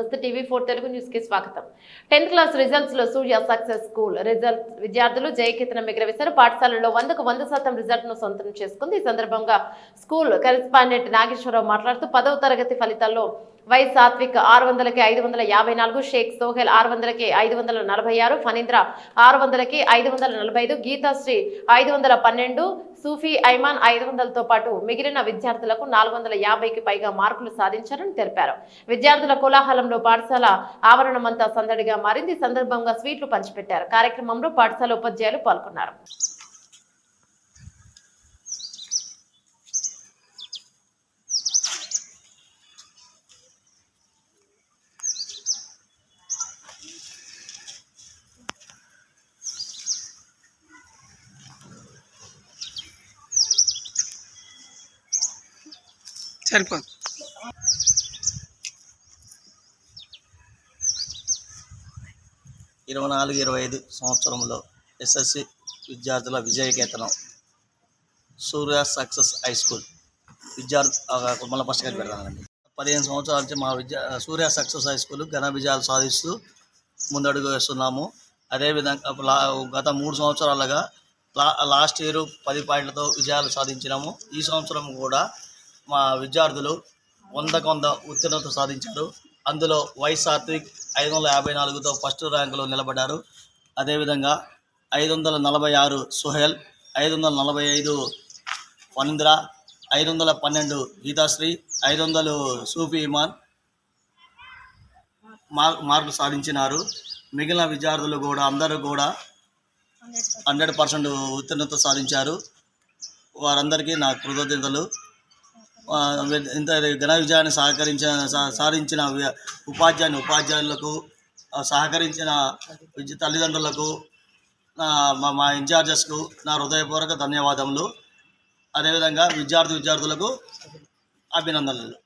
నమస్తే TV four Telugu న్యూస్కి స్వాగతం. టెన్త్ క్లాస్ రిజల్ట్స్లో సూర్య సక్సెస్ స్కూల్ రిజల్ట్ విద్యార్థులు జయకేతనం ఎగరవేశారు. పాఠశాలలో వందకు వంద శాతం రిజల్ట్ను సొంతం చేసుకుంది. ఈ సందర్భంగా స్కూల్ కరెస్పాండెంట్ నాగేశ్వరరావు మాట్లాడుతూ పదవ తరగతి ఫలితాల్లో వై సాత్విక్ ఆరు వందలకి ఐదు వందల యాభై నాలుగు షేక్ సోహెల్ ఆరు వందలకి ఐదు వందల నలభై ఆరు ఫణీంద్ర ఆరు వందలకి ఐదు వందల నలభై ఐదు గీతాశ్రీ ఐదు వందల పన్నెండు సూఫీ ఐమాన్ ఐదు వందలతో పాటు మిగిలిన విద్యార్థులకు నాలుగు వందల యాభైకి పైగా మార్కులు సాధించారని తెలిపారు. విద్యార్థుల కోలాహలంలో పాఠశాల ఆవరణమంతా సందడిగా మారింది. సందర్భంగా స్వీట్లు పంచిపెట్టారు. కార్యక్రమంలో పాఠశాల ఉపాధ్యాయులు పాల్గొన్నారు. సరిపోదు. ఇరవై నాలుగు ఇరవై ఐదు సంవత్సరంలో ఎస్ఎస్సి విద్యార్థుల విజయకేతనం సూర్య సక్సెస్ హై స్కూల్. విద్యార్థి మళ్ళీ ఫస్ట్ కలిపి పెడతానండి పదిహేను సంవత్సరాల నుంచి మా విద్యా సూర్య సక్సెస్ హై స్కూల్ ఘన విజయాలు సాధిస్తూ ముందడుగు వేస్తున్నాము. అదేవిధంగా లా- గత మూడు సంవత్సరాలుగా లా లాస్ట్ ఇయర్ పది పాయింట్లతో విజయాలు సాధించినాము. ఈ సంవత్సరం కూడా మా విద్యార్థులు వందకు వంద ఉత్తీర్ణత సాధించారు. అందులో వై సాత్విక్ ఐదు వందల యాభై నాలుగుతో ఫస్ట్ ర్యాంకులో నిలబడ్డారు. అదేవిధంగా ఐదు వందల నలభై ఆరు సుహేల్ ఐదు వందల నలభై ఐదు ఫణీంద్ర ఐదు వందల పన్నెండు గీతాశ్రీ ఐదు వందలు సూఫీ ఇమాన్ మార్ మార్కులు సాధించినారు. మిగిలిన విద్యార్థులు కూడా అందరూ కూడా హండ్రెడ్ పర్సెంట్ ఉత్తీర్ణత సాధించారు. వారందరికీ నా కృతజ్ఞతలు. ఇంత ఘన విజయాన్ని సహకరించిన సాధించిన ఉపాధ్యాయుని ఉపాధ్యాయులకు సహకరించిన తల్లిదండ్రులకు మా మా ఇన్ఛార్జెస్కు నా హృదయపూర్వక ధన్యవాదములు. అదేవిధంగా విద్యార్థి విద్యార్థులకు అభినందనలు.